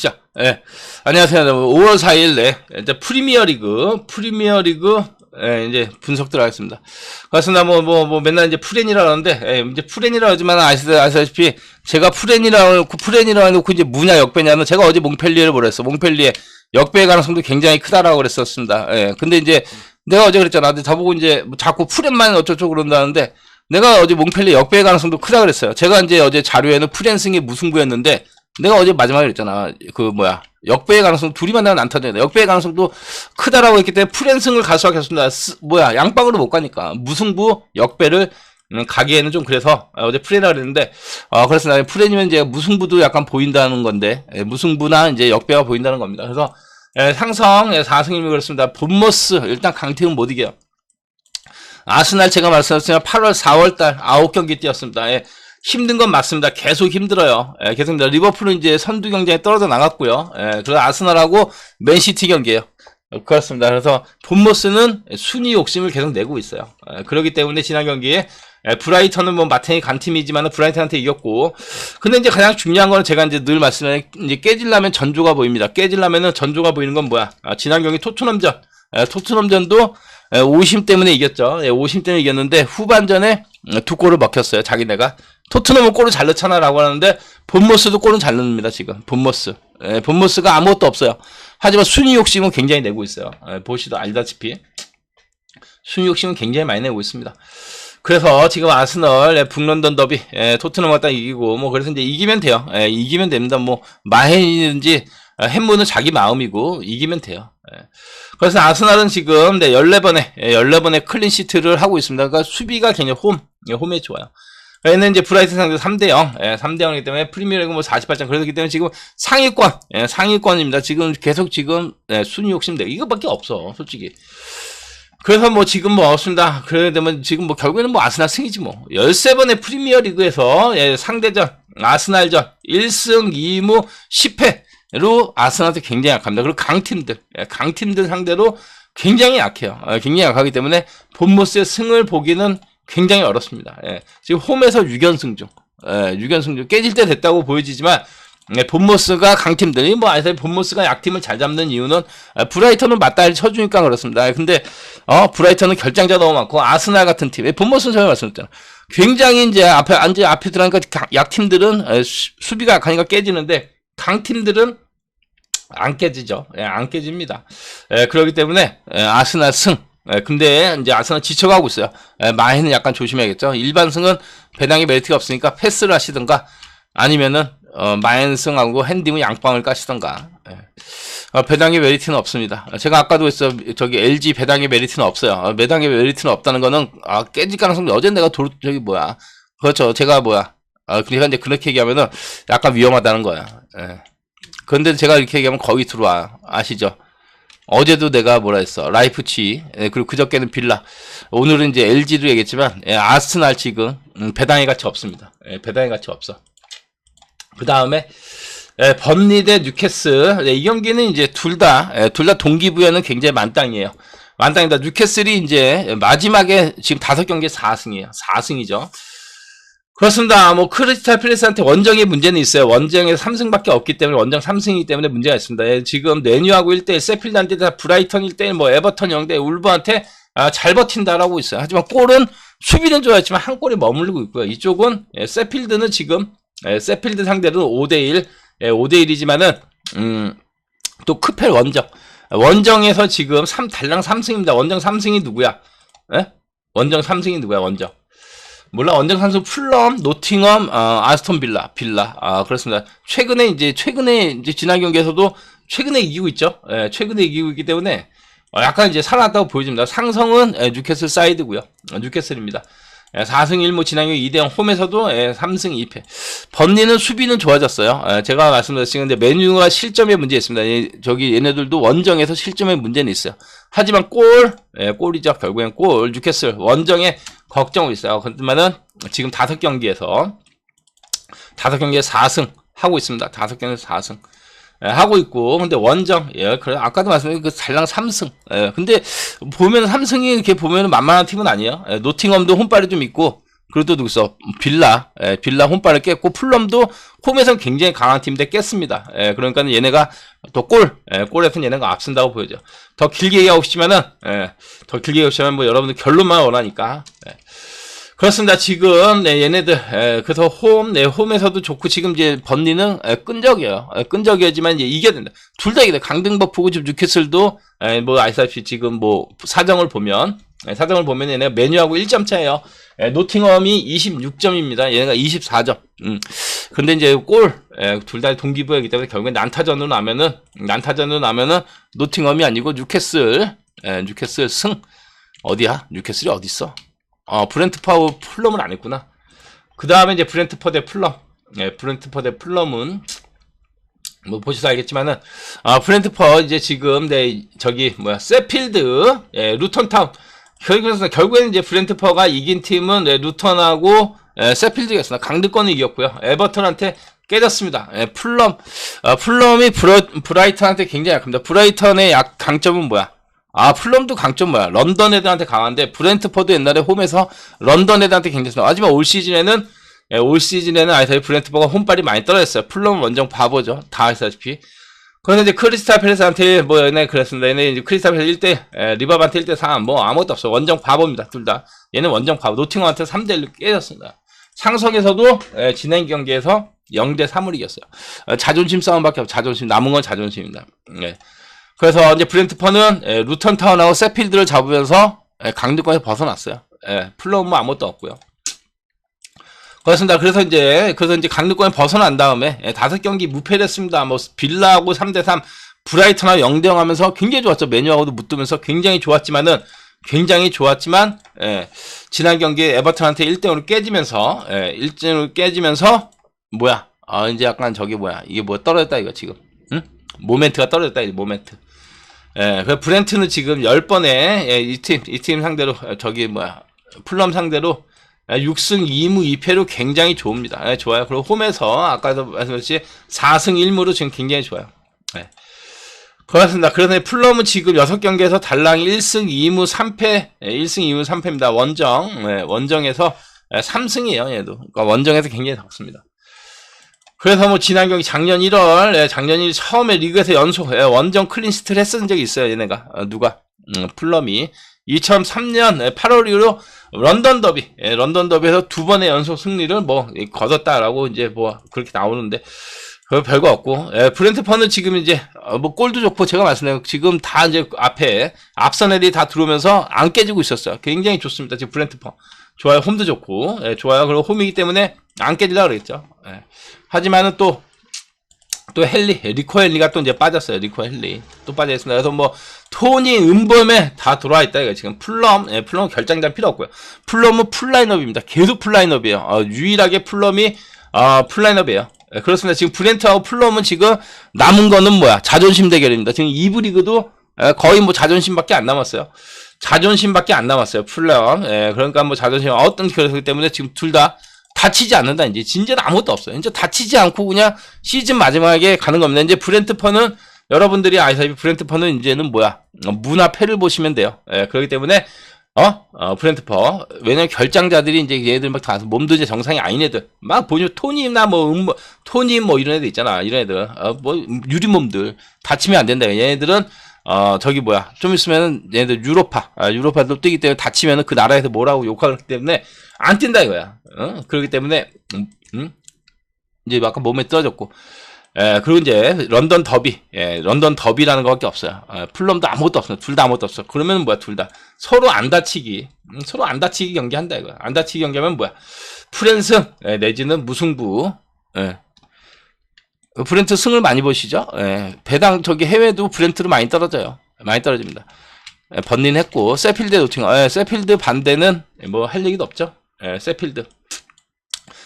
자, 예. 안녕하세요. 5월 4일, 네. 이제 프리미어 리그, 프리미어 리그, 예, 이제 분석 들어가겠습니다. 그렇습니다. 뭐, 뭐, 뭐, 맨날 이제 프렌이라 하는데, 예, 이제 프렌이라 하지만 아시, 아시다시피, 제가 프렌이라 해놓고, 프렌이라 해놓고 이제 무냐, 역배냐는 제가 어제 몽펠리에를 보냈어. 몽펠리에 역배의 가능성도 굉장히 크다라고 그랬었습니다. 예. 근데 이제, 내가 어제 그랬잖아. 근데 저보고 이제 뭐 자꾸 프렌만 어쩌고 그런다는데, 내가 어제 몽펠리 역배의 가능성도 크다 그랬어요. 제가 이제 어제 자료에는 프렌승이 무승부였는데, 내가 어제 마지막에 그랬잖아. 그 뭐야 역배의 가능성 둘이 만나면 안 터져야 돼. 역배의 가능성도 크다라고 했기 때문에 프랜승을 가수하겠습니다. 스, 뭐야 양방으로 못 가니까 무승부 역배를 음, 가기에는 좀 그래서 어제 프렌이라 그랬는데 어, 그래서 나는 프렌이면 이제 무승부도 약간 보인다는 건데 예, 무승부나 이제 역배가 보인다는 겁니다. 그래서 예, 상성 예, 4승이면 그렇습니다. 본머스 일단 강팀은 못 이겨요. 아스날 제가 말씀드렸지만 8월 4월달 9경기 뛰었습니다. 예, 힘든 건 맞습니다. 계속 힘들어요. 예, 계속 힘들어요. 리버풀은 이제 선두 경쟁에 떨어져 나갔고요. 예, 그래서 아스날하고 맨시티 경기예요. 그렇습니다. 그래서 본머스는 순위 욕심을 계속 내고 있어요. 예, 그렇기 때문에 지난 경기에 예, 브라이턴은 뭐 마탱이 간 팀이지만 브라이턴한테 이겼고 근데 이제 가장 중요한 거는 제가 이제 늘 말씀해 이제 깨질라면 전조가 보입니다. 깨질라면은 전조가 보이는 건 뭐야? 아, 지난 경기 토트넘전 예, 토트넘전도 예, 오심 때문에 이겼죠. 예, 오심 때문에 이겼는데 후반전에 두 골을 먹혔어요. 자기네가 토트넘은 골을 잘 넣잖아라고 하는데 본머스도 골은 잘 넣습니다. 지금 본머스. 예, 본머스가 아무것도 없어요. 하지만 순위 욕심은 굉장히 내고 있어요. 예, 보시도 알다시피 순위 욕심은 굉장히 많이 내고 있습니다. 그래서 지금 아스널 예, 북런던 더비 예, 토트넘 갖다 이기고 뭐 그래서 이제 이기면 돼요. 예, 이기면 됩니다. 뭐 마헨이든지 햄문은 자기 마음이고 이기면 돼요. 예. 그래서 아스날은 지금 네, 14번에 예, 14번의 클린 시트를 하고 있습니다. 그러니까 수비가 굉장히 홈, 예, 홈에 좋아요. 얘는 이제 브라이튼 상대 3대0, 예, 3대0이기 때문에 프리미어리그 뭐 48점, 그렇기 때문에 지금 상위권, 예, 상위권입니다. 지금 계속 지금, 예, 순위 욕심 내 이거밖에 없어, 솔직히. 그래서 뭐 지금 뭐 없습니다. 그래야 되면 지금 뭐 결국에는 뭐 아스날 승이지 뭐. 13번의 프리미어 리그에서, 예, 상대전, 아스날전, 1승 2무 10패로 아스날한테 굉장히 약합니다. 그리고 강팀들, 예, 강팀들 상대로 굉장히 약해요. 예, 굉장히 약하기 때문에 본모스의 승을 보기는 굉장히 어렵습니다. 예. 지금 홈에서 6연승 중, 예, 6연승 중 깨질 때 됐다고 보여지지만 예, 본모스가 강팀들이 뭐 아시다시피 본모스가 약팀을 잘 잡는 이유는 아, 브라이턴은 맞다리 쳐주니까 그렇습니다. 예, 근데 어 브라이턴은 결장자 너무 많고 아스날 같은 팀, 예, 본모스는 전에 말씀드렸잖아. 굉장히 이제 앞에 앉아 앞에 들어가니까 약팀들은 예, 수 비가 약하니까 깨지는데 강팀들은 안 깨지죠. 예, 안 깨집니다. 예, 그렇기 때문에 예, 아스날 승. 예, 근데 이제 아스날 지쳐가고 있어요. 예, 마해는 약간 조심해야겠죠. 일반승은 배당의 메리트가 없으니까 패스를 하시든가 아니면은 어, 마엔승하고 핸디무 양방을 까시던가. 예. 어, 배당의 메리트는 없습니다. 제가 아까도 했어 저기 LG 배당의 메리트는 없어요. 어, 배당의 메리트는 없다는 거는 아, 깨질 가능성이 어제 내가 도, 저기 뭐야. 그렇죠. 제가 뭐야. 아, 그러니까 이제 그렇게 얘기하면은 약간 위험하다는 거야. 예. 그런데 제가 이렇게 얘기하면 거의 들어와. 아시죠? 어제도 내가 뭐라 했어. 라이프치. 예, 그리고 그저께는 빌라. 오늘은 이제 LG도 얘기했지만, 예, 아스날 지금, 음, 배당의 가치 없습니다. 예, 배당의 가치 없어. 그 다음에, 예, 번리 대 뉴캐슬. 예, 이 경기는 이제 둘 다, 예, 둘 다 동기부여는 굉장히 만땅이에요. 만땅이다. 뉴캐슬이 이제 마지막에 지금 다섯 경기에 4승이에요. 4승이죠. 그렇습니다. 뭐 크리스탈 필리스한테 원정의 문제는 있어요. 원정에 3승밖에 없기 때문에 원정 3승이기 때문에 문제가 있습니다. 예, 지금 네뉴하고 1대1, 세필드한테 다 브라이턴 1대1, 뭐 에버턴 0대 울브한테 아, 잘 버틴다라고 있어요. 하지만 골은 수비는 좋아했지만 한 골에 머물고 있고요. 이쪽은 예, 세필드는 지금 예, 세필드 상대로 5대1, 예, 5대1이지만은 음, 또 크펠 원정 원정에서 지금 3 달랑 3승입니다. 원정 3승이 누구야? 예? 원정 3승이 누구야? 원정 몰라 원정 선수 풀럼, 노팅엄, 어, 아스톤 빌라, 빌라. 아 그렇습니다. 최근에 이제 최근에 이제 지난 경기에서도 최근에 이기고 있죠. 예, 최근에 이기고 있기 때문에 어, 약간 이제 살아났다고 보여집니다. 상성은 예, 뉴캐슬 사이드고요. 어, 뉴캐슬입니다. 예, 4승 1무 지난 경기 2대0 홈에서도 예, 3승 2패. 번리는 수비는 좋아졌어요. 예, 제가 말씀드렸지만 메뉴가 실점에 문제 있습니다. 예, 저기 얘네들도 원정에서 실점에 문제는 있어요. 하지만 골, 예, 골이죠. 결국엔 골. 뉴캐슬 원정에 걱정이 있어요. 그렇지만은 지금 다섯 경기에서 다섯 경기에 4승 하고 있습니다. 다섯 경기에서 4승. 예, 하고 있고 근데 원정 예 그래 아까도 말씀드린 그 잘랑 3승 예 근데 보면 3승이 이렇게 보면 만만한 팀은 아니에요 예, 노팅엄도 홈발이 좀 있고 그리고 또 누구 있어? 빌라, 예, 빌라 홈발을 깼고 풀럼도 홈에선 굉장히 강한 팀인데 깼습니다. 예, 그러니까 얘네가 또 골, 예, 골에서는 얘네가 앞선다고 보여져. 더 길게 얘기하고 싶지만은, 예, 더 길게 얘기하고 싶지만 뭐 여러분들 결론만 원하니까. 예. 그렇습니다. 지금 네, 얘네들 에, 그래서 홈, 네, 홈에서도 좋고 지금 이제 번니는 에, 끈적이에요. 에, 끈적이지만 이제 이겨야 된다. 둘 다 이겨야 돼. 강등버프고 지금 뉴캐슬도 에, 뭐 아시다시피 지금 뭐 사정을 보면 에, 사정을 보면 얘네가 메뉴하고 1점 차예요. 에, 노팅엄이 26점입니다. 얘네가 24점. 음. 근데 이제 골, 둘 다 동기부여이기 때문에 결국엔 난타전으로 나면은 난타전으로 나면은 노팅엄이 아니고 뉴캐슬, 에, 뉴캐슬 승 어디야? 뉴캐슬이 어디 있어? 어, 브렌트 파워 플럼을 안 했구나. 그 다음에 이제 브렌트 퍼 대 플럼. 예, 브렌트 퍼 대 플럼은, 뭐, 보셔서 알겠지만은, 아, 브렌트퍼, 이제 지금, 네, 저기, 뭐야, 세필드, 예, 루턴타운. 결국에는, 결국에는 이제 브렌트퍼가 이긴 팀은, 네, 루턴하고, 예, 세필드였습니다. 강등권을 이겼고요. 에버턴한테 깨졌습니다. 예, 플럼, 아, 플럼이 브라, 브라이턴한테 굉장히 약합니다. 브라이턴의 약, 강점은 뭐야? 아, 플럼도 강점 뭐야? 런던 애들한테 강한데, 브렌트퍼드 옛날에 홈에서 런던 애들한테 굉장히 좋아. 하지만 올 시즌에는, 예, 올 시즌에는 아이사이 브렌트퍼가 홈발이 많이 떨어졌어요. 플럼은 원정 바보죠. 다 아시다시피. 그런데 이제 크리스탈 팰리스한테 뭐 얘네 그랬습니다. 얘네 이제 크리스탈 팰리스 1대, 예, 리바반테 1대 3, 뭐 아무것도 없어. 원정 바보입니다. 둘 다. 얘는 원정 바보. 노팅엄한테 3대 1로 깨졌습니다. 상성에서도, 예, 진행 경기에서 0대 3을 이겼어요. 어, 자존심 싸움밖에 없어. 자존심. 남은 건 자존심입니다. 예. 그래서 이제 브렌트퍼는 예, 루턴 타운하고 세필드를 잡으면서 예, 강등권에서 벗어났어요. 예, 플러움은 아무것도 없고요. 그렇습니다. 그래서 이제 그래서 이제 강등권에 벗어난 다음에 예, 다섯 경기 무패됐습니다. 뭐 빌라하고 3대 3, 브라이턴하고 0대 0 하면서 굉장히 좋았죠. 메뉴하고도 붙으면서 굉장히 좋았지만은 굉장히 좋았지만 예, 지난 경기에 에버턴한테 1대 0으로 깨지면서 예, 1대 0으로 깨지면서 뭐야? 아 이제 약간 저기 뭐야? 이게 뭐 떨어졌다 이거 지금. 응? 모멘트가 떨어졌다 이 모멘트. 예, 그 브렌트는 지금 10번에, 예, 이 팀, 이 팀 상대로, 어, 저기, 뭐야, 플럼 상대로, 6승 2무 2패로 굉장히 좋습니다. 예, 좋아요. 그리고 홈에서, 아까도 말씀드렸듯이 4승 1무로 지금 굉장히 좋아요. 예. 그렇습니다. 그래서 플럼은 지금 6경기에서 달랑 1승 2무 3패, 예, 1승 2무 3패입니다. 원정, 예, 원정에서 3승이에요, 얘도. 그러니까 원정에서 굉장히 적습니다. 그래서 뭐 지난 경기 작년 1월 예, 작년 1월 처음에 리그에서 연속 예, 원정 클린시트를 했었던 적이 있어요 얘네가. 어, 누가? 음, 플럼이. 2003년 예, 8월 이후로 런던 더비 예, 런던 더비에서 두 번의 연속 승리를 뭐 예, 거뒀다라고 이제 뭐 그렇게 나오는데 그 별거 없고 예, 브렌트퍼는 지금 이제 어, 뭐 골도 좋고 제가 말씀드린 지금 다 이제 앞에 앞선 애들이 다 들어오면서 안 깨지고 있었어요. 굉장히 좋습니다 지금 브렌트퍼 좋아요 홈도 좋고 예, 좋아요. 그리고 홈이기 때문에 안 깨질라 그랬죠 예. 하지만은 또, 또 헨리, 리코 헨리가 또 이제 빠졌어요. 리코 헨리. 또 빠져있습니다. 그래서 뭐, 토니, 음범에 다 들어와 있다. 이거 지금 플럼, 예, 플럼 결장장 필요 없고요. 플럼은 풀라인업입니다. 계속 풀라인업이에요. 어, 유일하게 플럼이, 어, 풀라인업이에요. 예, 그렇습니다. 지금 브렌트하고 플럼은 지금 남은 거는 뭐야? 자존심 대결입니다. 지금 이브 리그도 예, 거의 뭐 자존심밖에 안 남았어요. 자존심밖에 안 남았어요. 플럼. 예, 그러니까 뭐 자존심 어떤 그렇기 때문에 지금 둘 다 다치지 않는다 이제 진짜는 아무것도 없어요. 이제 다치지 않고 그냥 시즌 마지막에 가는 겁니다. 이제 브렌트퍼는 여러분들이 아시다시피 브렌트퍼는 이제는 뭐야 문화 패를 보시면 돼요. 예, 그렇기 때문에 어, 어 브렌트퍼 왜냐면 결장자들이 이제 얘들 막 다 몸도 이제 정상이 아닌 애들 막 보니 토니나 뭐 음, 토니 뭐 이런 애들 있잖아 이런 애들 어, 뭐 유리몸들 다치면 안 된다. 얘네들은 어 저기 뭐야 좀 있으면은 얘네들 유로파 아, 유로파도 뛰기 때문에 다치면은 그 나라에서 뭐라고 욕하기 때문에 안 뛴다 이거야. 어? 그렇기 때문에 음, 음? 이제 아까 몸에 떨어졌고 예, 그리고 이제 런던 더비, 예, 런던 더비라는 것밖에 없어요. 예, 플럼도 아무것도 없어요. 둘 다 아무것도 없어. 그러면 뭐야, 둘 다 서로 안 다치기, 음, 서로 안 다치기 경기한다 이거. 안 다치기 경기하면 뭐야, 프랜스 예, 내지는 무승부. 예. 브렌트 승을 많이 보시죠? 예, 배당 저기 해외도 브렌트로 많이 떨어져요. 많이 떨어집니다. 예, 번린 했고 세필드 노팅, 예, 세필드 반대는 뭐 할 얘기도 없죠. 예, 세필드.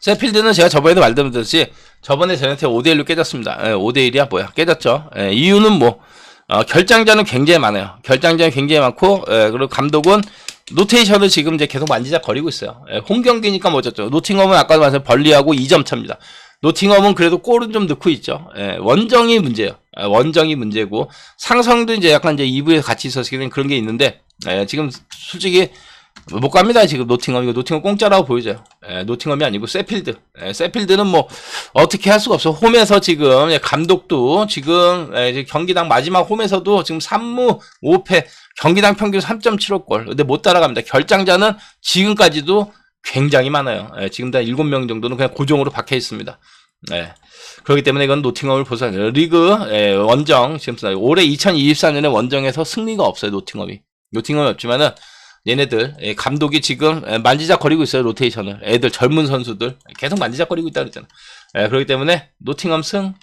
세필드는 제가 저번에도 말씀드렸듯이 저번에 저한테 5대1로 깨졌습니다. 예, 5대1이야 뭐야 깨졌죠. 예, 이유는 뭐 어, 결장자는 굉장히 많아요. 결장자는 굉장히 많고 예, 그리고 감독은 노테이션을 지금 이제 계속 만지작 거리고 있어요. 예, 홈 경기니까 뭐 어쩌죠. 노팅엄은 아까 말씀 벌리하고 2점 차입니다. 노팅엄은 그래도 골은 좀 넣고 있죠. 예, 원정이 문제예요. 예, 원정이 문제고 상성도 이제 약간 이제 2부에 같이 있었기 때문에 그런 게 있는데 예, 지금 솔직히 못 갑니다 지금 노팅엄. 이거 노팅엄 공짜라고 보이죠 예, 노팅엄이 아니고 세필드. 예, 세필드는 뭐 어떻게 할 수가 없어. 홈에서 지금 예, 감독도 지금 예, 경기당 마지막 홈에서도 지금 3무 5패 경기당 평균 3.75골. 근데 못 따라갑니다. 결장자는 지금까지도 굉장히 많아요. 예, 지금 다 7명 정도는 그냥 고정으로 박혀 있습니다. 예. 그렇기 때문에 이건 노팅엄을 보상 리그 예, 원정 지금 올해 2024년에 원정에서 승리가 없어요 노팅엄이. 노팅엄이 없지만은 얘네들 예, 감독이 지금 예, 만지작거리고 있어요 로테이션을. 애들 젊은 선수들. 계속 만지작거리고 있다 그랬잖아 예, 그렇기 때문에 노팅엄 승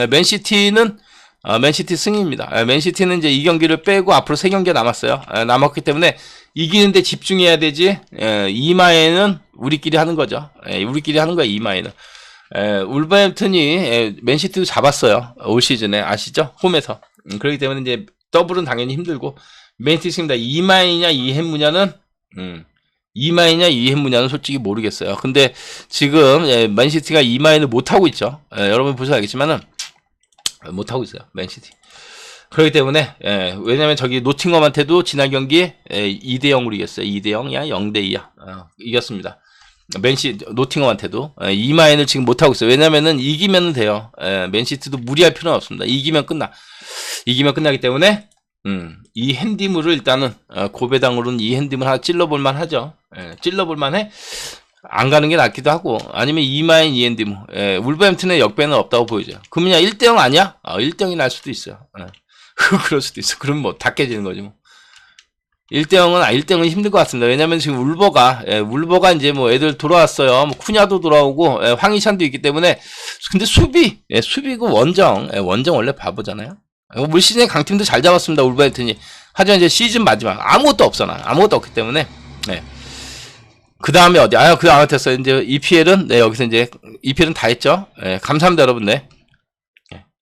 예, 맨시티는 어, 맨시티 승입니다. 예, 맨시티는 이제 이 경기를 빼고 앞으로 세 경기가 남았어요. 예, 남았기 때문에 이기는데 집중해야 되지 예, 이마에는 우리끼리 하는 거죠 예, 우리끼리 하는 거야 이마에는 예, 울버햄튼이 예, 맨시티도 잡았어요 올 시즌에 아시죠 홈에서 음, 그렇기 때문에 이제 더블은 당연히 힘들고 맨시티입니다. 이마이냐 이해무냐는 음, 이마이냐 이해무냐는 솔직히 모르겠어요. 근데 지금 예, 맨시티가 이마이를 못 하고 있죠. 예, 여러분 보셔야 알겠지만은 못 하고 있어요. 맨시티. 그렇기 때문에 예, 왜냐면 저기 노팅엄한테도 지난 경기 예, 2대 0으로 이겼어요. 2대 0이야 0대 2야 어, 이겼습니다. 맨시 노팅엄한테도 예, 이마인을 지금 못 하고 있어요. 왜냐면은 이기면 돼요. 예, 맨시티도 무리할 필요는 없습니다. 이기면 끝나. 이기면 끝나기 때문에 음, 이 핸디물을 일단은 어, 고배당으로는 이 핸디물 하나 찔러볼만 하죠. 예, 찔러볼만 해. 안 가는 게 낫기도 하고 아니면 이마인 이핸디물 예, 울버햄튼의 역배는 없다고 보이죠. 그러면 1대0 아니야? 어, 1대0이 날 수도 있어요. 예. 그럴 수도 있어. 그럼 뭐 다 깨지는 거지 뭐. 1대0은, 아, 1대0은 힘들 것 같습니다. 왜냐면 지금 울버가, 예, 울버가 이제 뭐 애들 돌아왔어요. 뭐 쿠냐도 돌아오고, 예, 황희찬도 있기 때문에. 근데 수비, 예, 수비고 원정, 예, 원정 원래 바보잖아요. 어, 물 시즌에 강팀도 잘 잡았습니다. 울버햄튼이. 하지만 이제 시즌 마지막 아무것도 없어나 아무것도 없기 때문에 네. 그 다음에 어디? 아, 그 다음에 됐어요. 이제 EPL은 네 여기서 이제 EPL은 다 했죠. 네, 감사합니다, 여러분. 네.